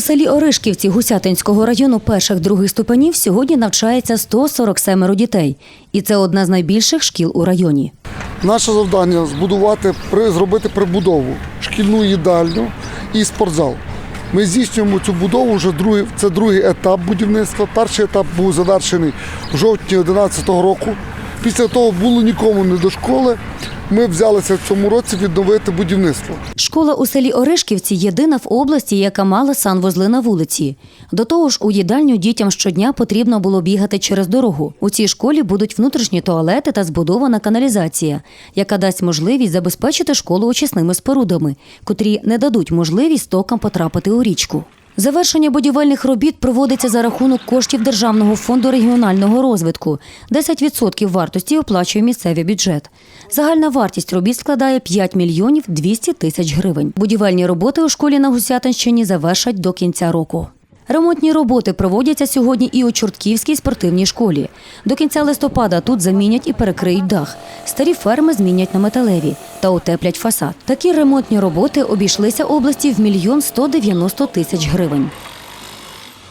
У селі Оришківці Гусятинського району перших других ступенів сьогодні навчається 147 дітей. І це одна з найбільших шкіл у районі. Наше завдання збудувати, зробити прибудову, шкільну їдальню і спортзал. Ми здійснюємо цю будову вже другий, це другий етап будівництва. Перший етап був завершений в жовтні 2011 року. Після того було нікому не до школи. Ми взялися в цьому році відновити будівництво. Школа у селі Оришківці єдина в області, яка мала санвузли на вулиці. До того ж, у їдальню дітям щодня потрібно було бігати через дорогу. У цій школі будуть внутрішні туалети та збудована каналізація, яка дасть можливість забезпечити школу очисними спорудами, котрі не дадуть можливість токам потрапити у річку. Завершення будівельних робіт проводиться за рахунок коштів Державного фонду регіонального розвитку. 10% вартості оплачує місцевий бюджет. Загальна вартість робіт складає 5 мільйонів 200 тисяч гривень. Будівельні роботи у школі на Гусятинщині завершать до кінця року. Ремонтні роботи проводяться сьогодні і у Чортківській спортивній школі. До кінця листопада тут замінять і перекриють дах. Старі ферми змінять на металеві та утеплять фасад. Такі ремонтні роботи обійшлися області в мільйон 190 тисяч гривень.